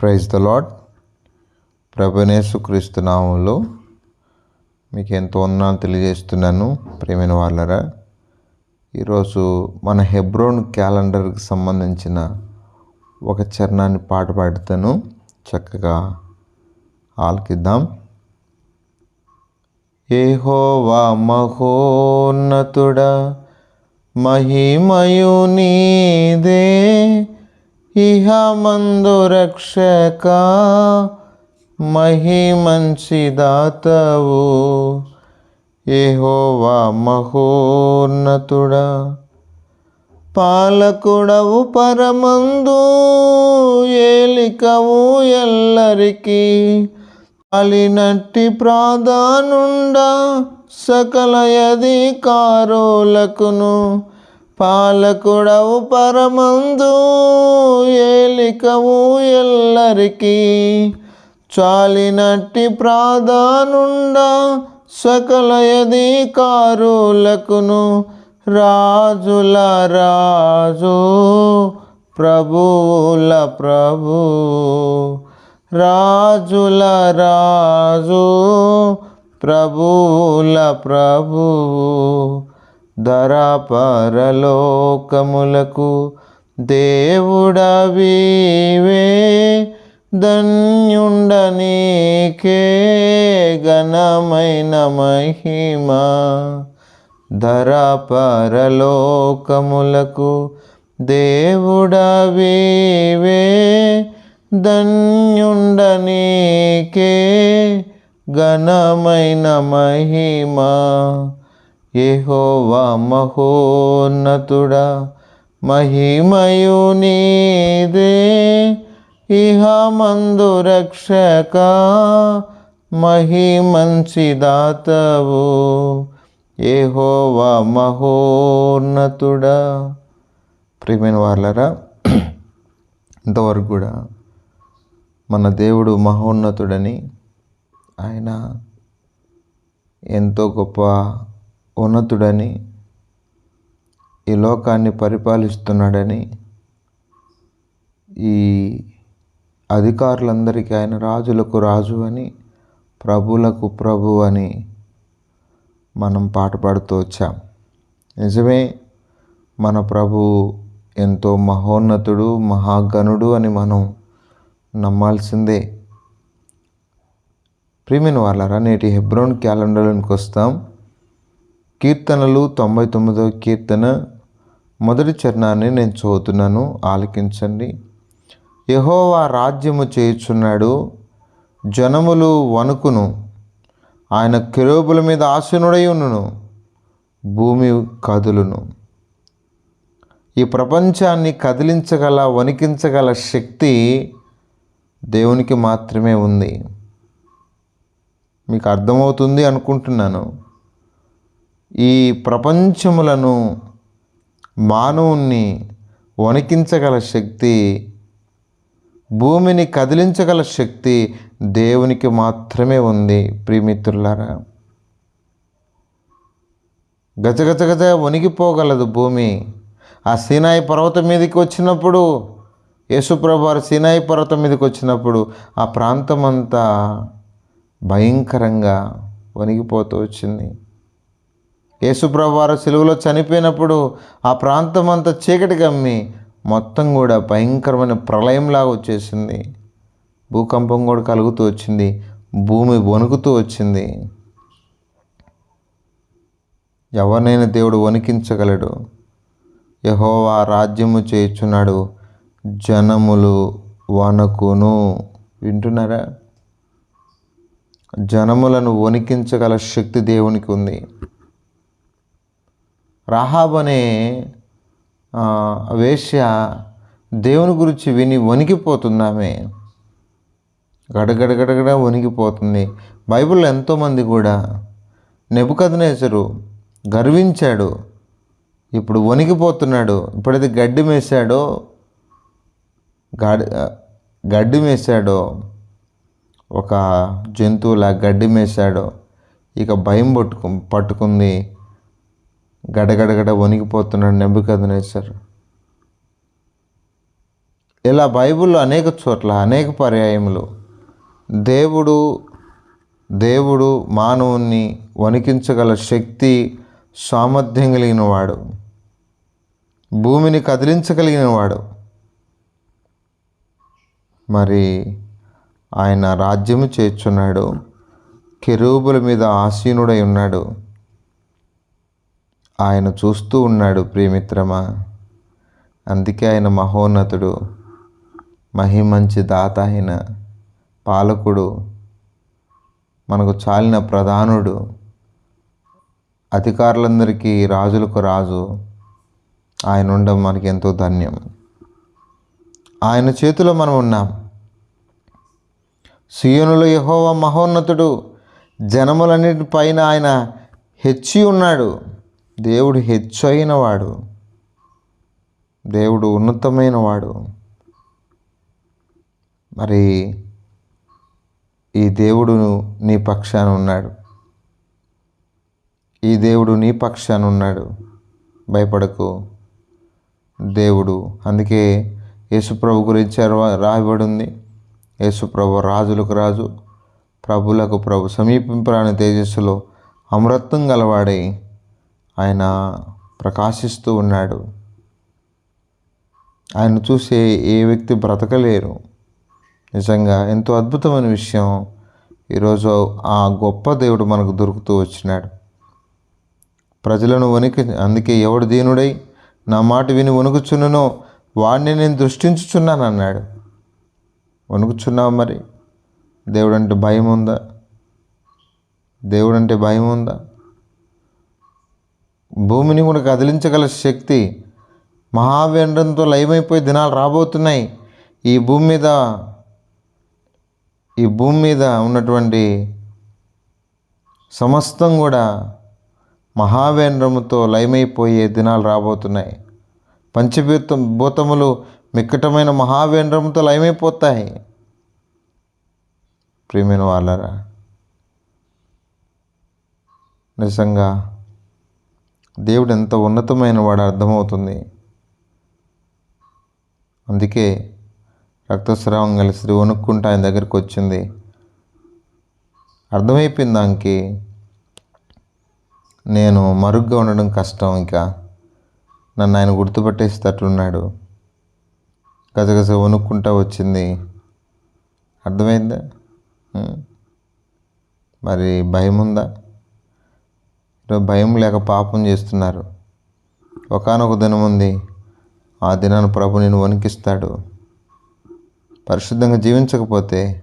Praise the lord ప్రభనేసుక్రీస్తు నామంలో మీకు ఎంతో ఉన్నాను తెలియజేస్తున్నాను ప్రేమైన వాళ్ళరా. ఈరోజు మన హెబ్రోన్ క్యాలెండర్కి సంబంధించిన ఒక చరణాన్ని పాట పాడుతాను. చక్కగా ఆలకిద్దాం. ఏహోవా మహోన్నతుడా మహిమయు నీదే ఇహమందు రక్షక మహిమంచి దాతవు ఏహోవా మహోన్నతుడా. పాలకుడవు పరమందు ఏలికవు ఎల్లరికి. పాలినట్టి ప్రాధానుండా సకల అధికారులకును పాలకుడవు పరమందు ఏలికవు ఎల్లరికీ. చాలినట్టి ప్రాధానుండ సకల అధికారులకును రాజుల రాజు ప్రభువుల ప్రభు రాజుల రాజు ప్రభువుల ప్రభువు ధరా పరలోకములకు దేవుడవీవే ధన్యుండనీకే ఘనమైన మహిమ. ధర పరలోకములకు దేవుడవీవే ధన్యుండనీకే ఘనమైన మహిమ. యెహోవా మహోన్నతుడా మహిమయు నీదే ఇహమందు రక్షక మహిమంచి దాతవు ఏహోవా మహోన్నతుడా. ప్రియమైన వాళ్ళరా ఇంతవరకు కూడా మన దేవుడు మహోన్నతుడని ఆయన ఎంతో గొప్ప ఉన్నతుడని ఈ లోకాన్ని పరిపాలిస్తున్నాడని ఈ అధికారులందరికీ ఆయన రాజులకు రాజు అని ప్రభులకు ప్రభు అని మనం పాట పాడుతూ వచ్చాం. నిజమే మన ప్రభు ఎంతో మహోన్నతుడు మహాగణుడు అని మనం నమ్మాల్సిందే. ప్రియమైన వాళ్ళరా నేటి హెబ్రోన్ క్యాలెండర్లోకి వస్తాం. కీర్తనలు తొంభై తొమ్మిదవ కీర్తన. మొదటి చరణాన్ని నేను చదువుతున్నాను ఆలకించండి. యహోవా రాజ్యము చేయుచున్నాడు జనములు వణుకును. ఆయన కిరోబుల మీద ఆసీనుడై ఉండును భూమి కదులును. ఈ ప్రపంచాన్ని కదిలించగల వణికించగల శక్తి దేవునికి మాత్రమే ఉంది. మీకు అర్థమవుతుంది అనుకుంటున్నాను. ఈ ప్రపంచములను మానవుణ్ణి వణికించగల శక్తి భూమిని కదిలించగల శక్తి దేవునికి మాత్రమే ఉంది ప్రియమిత్రులారా. గజగజగజ వణిగిపోగలదు భూమి. ఆ సీనాయి పర్వతం మీదకి వచ్చినప్పుడు యేసుప్రభారు సీనాయి పర్వతం మీదకి వచ్చినప్పుడు ఆ ప్రాంతం అంతా భయంకరంగా వణిగిపోతూ వచ్చింది. యేసుప్రభు వారు సెలువులో చనిపోయినప్పుడు ఆ ప్రాంతం అంతా చీకటి కమ్మి మొత్తం కూడా భయంకరమైన ప్రళయంలాగా వచ్చేసింది. భూకంపం కూడా కలుగుతూ వచ్చింది. భూమి వణుకుతూ వచ్చింది. ఎవరినైనా దేవుడు వణికించగలడు. యహోవా రాజ్యము చేయుచున్నాడు. జనములు వణకును. వింటున్నారా? జనములను వణికించగల శక్తి దేవునికి ఉంది. రాహాబ్ అనే వేశ్య దేవుని గురించి విని వణికిపోతున్నామే. గడగడగడగడ వణికిపోతుంది. బైబిల్లో ఎంతోమంది కూడా నెబుకదనేసరు గర్వించాడు. ఇప్పుడు వణికిపోతున్నాడు. ఇప్పుడైతే గడ్డి మేసాడో గడి గడ్డి మేసాడో ఒక జంతువులా గడ్డి మేసాడో ఇక భయం పట్టుకు పట్టుకుంది గడగడగడ వణికిపోతున్నాడు నెబ్బుకదనేసారు ఇలా బైబిల్లో అనేక చోట్ల అనేక పర్యాయములు దేవుడు దేవుడు మానవుణ్ణి వణికించగల శక్తి సామర్థ్యం కలిగిన వాడు భూమిని కదిలించగలిగిన వాడు మరి ఆయన రాజ్యము చేర్చున్నాడు. కెరూబుల మీద ఆసీనుడై ఉన్నాడు. ఆయన చూస్తూ ఉన్నాడు ప్రియమిత్రమా? అందుకే ఆయన మహోన్నతుడు మహిమంచి దాత అయిన పాలకుడు మనకు చాలిన ప్రధానుడు అధికారులందరికీ రాజులకు రాజు ఆయన ఉండడం మనకి ఎంతో ధన్యం. ఆయన చేతిలో మనం ఉన్నాం. సియోనులో యహోవా మహోన్నతుడు జనములన్నిటి పైన ఆయన హెచ్చి ఉన్నాడు. దేవుడు హెచ్చు అయినవాడు దేవుడు ఉన్నతమైన వాడు మరి ఈ దేవుడు నీ పక్షాన ఉన్నాడు. ఈ దేవుడు నీ పక్షాన ఉన్నాడు. భయపడకు. దేవుడు. అందుకే యేసుప్రభు గురించి రా- రాయబడి ఉంది యేసుప్రభు రాజులకు రాజు ప్రభులకు ప్రభు సమీపింపురాని తేజస్సులో అమృత్వం గలవాడై ఆయన ప్రకాశిస్తూ ఉన్నాడు. ఆయన చూసే ఏ వ్యక్తి బ్రతకలేరు. నిజంగా ఎంతో అద్భుతమైన విషయం ఈరోజు ఆ గొప్ప దేవుడు మనకు దొరుకుతూ వచ్చినాడు. ప్రజలను వణికి అందుకే ఎవడు దీనుడై నా మాట విని వణుకుచున్ననో వాడిని నేను దృష్టించుచున్నాను అన్నాడు. వణుకుచున్నావు మరి? దేవుడు అంటే భయం ఉందా దేవుడంటే భయం ఉందా భూమిని కూడా కదిలించగల శక్తి మహావేంద్రంతో లయమైపోయే దినాలు రాబోతున్నాయి. ఈ భూమి మీద ఈ భూమి మీద ఉన్నటువంటి సమస్తం కూడా మహావేంద్రముతో లయమైపోయే దినాలు రాబోతున్నాయి. పంచభూత భూతములు మిక్కటమైన మహావేంద్రముతో లయమైపోతాయి. ప్రియమైన వాళ్ళరా నిజంగా దేవుడు ఎంత ఉన్నతమైన వాడు అర్థమవుతుంది. అందుకే రక్తస్రావం కలిసి వణుక్కుంటూ ఆయన దగ్గరికి వచ్చింది. అర్థమైపోయింది దానికి నేను మరుగ్గా ఉండడం కష్టం ఇంకా. నన్ను ఆయన గుర్తుపట్టేసేటట్లున్నాడు. గజగజ వణుక్కుంటా వచ్చింది. అర్థమైందా? మరి భయం ఉందా భయం లేక పాపం చేస్తున్నారు. ఒకనొక దినం ఉంది ఆ దినాన్ని ప్రభు నేను వణికిస్తాడు. పరిశుద్ధంగా జీవించకపోతే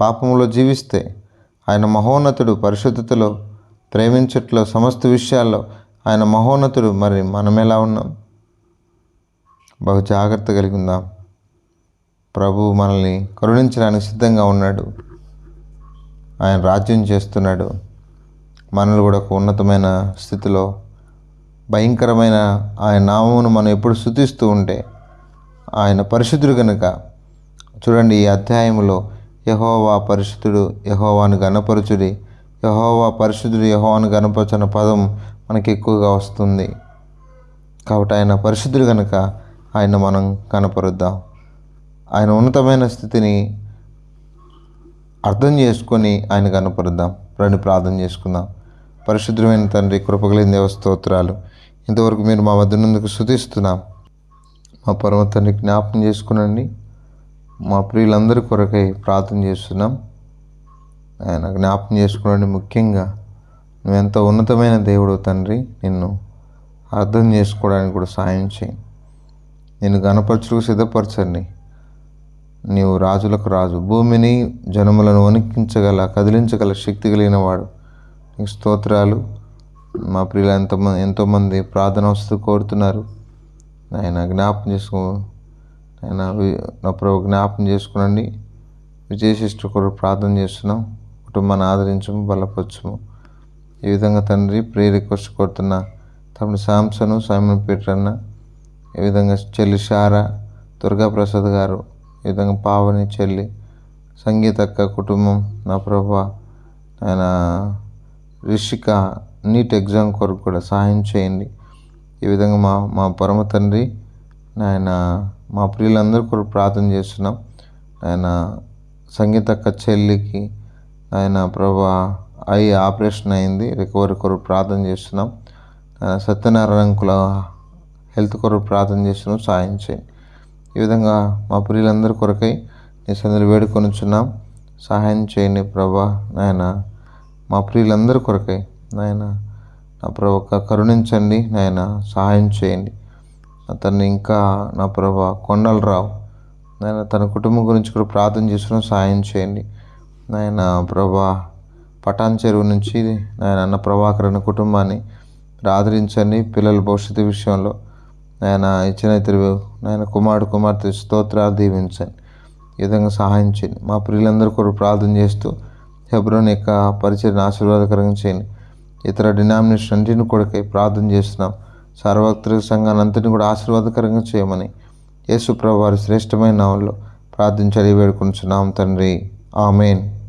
పాపంలో జీవిస్తే ఆయన మహోన్నతుడు పరిశుద్ధతలో ప్రేమించట్లో సమస్త విషయాల్లో ఆయన మహోన్నతుడు. మరి మనం ఎలా ఉన్నాం? బహు జాగ్రత్త కలిగి ఉందాం. ప్రభు మనల్ని కరుణించడానికి సిద్ధంగా ఉన్నాడు. ఆయన రాజ్యం చేస్తున్నాడు. మనల్ని కూడా ఒక ఉన్నతమైన స్థితిలో భయంకరమైన ఆయన నామమును మనం ఎప్పుడు స్థుతిస్తూ ఉంటే ఆయన పరిశుద్ధుడు కనుక చూడండి ఈ అధ్యాయంలో యహోవా పరిశుద్ధుడు యహోవాను గణపరచుడి యహోవా పరిశుద్ధుడు యహోవాను గణపరచిన పదం మనకి ఎక్కువగా వస్తుంది. కాబట్టి ఆయన పరిశుద్ధుడు కనుక ఆయన మనం కనపరుద్దాం. ఆయన ఉన్నతమైన స్థితిని అర్థం చేసుకొని ఆయన కనపరుద్దాం. రండి ప్రార్థన చేసుకుందాం. పరిశుద్ధమైన తండ్రి కృపగలిగిన దేవస్తోత్రాలు ఇంతవరకు మీరు మా వద్ద నుందుకు శుతిస్తున్నాం మా పరమ తండ్రి జ్ఞాపకం చేసుకునండి. మా ప్రియులందరి కొరకై ప్రార్థన చేస్తున్నాం. ఆయన జ్ఞాపకం చేసుకునండి. ముఖ్యంగా నువ్వెంత ఉన్నతమైన దేవుడు తండ్రి నిన్ను అర్థం చేసుకోవడానికి కూడా సాయం చేయి. నేను గణపరచుకు సిద్ధపరచండి. నీవు రాజులకు రాజు. భూమిని జనములను వణికించగల కదిలించగల శక్తి కలిగిన వాడు. స్తోత్రాలు. మా ప్రియులు ఎంతమంది ఎంతోమంది ప్రార్థన వస్తూ కోరుతున్నారు. ఆయన జ్ఞాపం చేసుకో ఆయన నా ప్రభు జ్ఞాపం చేసుకునండి. విజయశిష్ట కొరకు ప్రార్థన చేస్తున్నాం. కుటుంబాన్ని ఆదరించము బలపరచము. ఈ విధంగా తండ్రి ప్రే రిక్వెస్ట్ కోరుతున్న తమ్ముడు శాంసను సైమన్ పీటర్ ఈ విధంగా చెల్లి షారా దుర్గా ప్రసాద్ గారు ఈ విధంగా పావని చెల్లి సంగీతక్క కుటుంబం నా ప్రభా ఆయన రిషిక నీట్ ఎగ్జామ్ కొరకు కూడా సహాయం చేయండి. ఈ విధంగా మా మా పరమ తండ్రి నాయన మా ప్రియులందరి కొరకు ప్రార్థన చేస్తున్నాం. ఆయన సంగీత కచ్చెల్లికి ఆయన ప్రభా ఐ ఆపరేషన్ అయింది. రికవరీ కొరకు ప్రార్థన చేస్తున్నాం. ఆయన సత్యనారాయణ అంకుల హెల్త్ కొరకు ప్రార్థన చేస్తున్నాం. సాయం చేయండి. ఈ విధంగా మా ప్రియులందరి కొరకై నీ సందరి వేడుకొనుచున్నాం. సహాయం చేయండి ప్రభా. నాయన మా ప్రియులందరి కొరకై నాయన నా ప్రభు కరుణించండి నాయన సహాయం చేయండి. అతన్ని ఇంకా నా ప్రభ కొండలరావు నాయన తన కుటుంబం గురించి కూడా ప్రార్థన చేసుకుని సహాయం చేయండి. నాయన ప్రభా పటాన్ చెరువు నుంచి నాయన అన్న ప్రభాకర్ అన్న కుటుంబాన్ని ఆదరించండి పిల్లల భవిష్యత్తు విషయంలో. నాయన ఇచ్చిన ఇతరు నాయన కుమారుడు కుమార్తె స్తోత్రాలు దీవించండి. ఈ విధంగా సహాయం చేయండి. మా ప్రియులందరూ కూడా ప్రార్థన చేస్తూ హెబ్రోన్ యొక్క పరిచయం ఆశీర్వాదకరంగా చేయండి. ఇతర డినామినేషన్ అన్నింటిని కొడుకై ప్రార్థన చేస్తున్నాం. సార్వత్రిక సంఘాన్ని అంతటిని కూడా ఆశీర్వాదకరంగా చేయమని యేసుప్రభు వారి శ్రేష్టమైన నామంలో ప్రార్థించాలి వేడుకుంటున్నాం తండ్రి. ఆమెన్.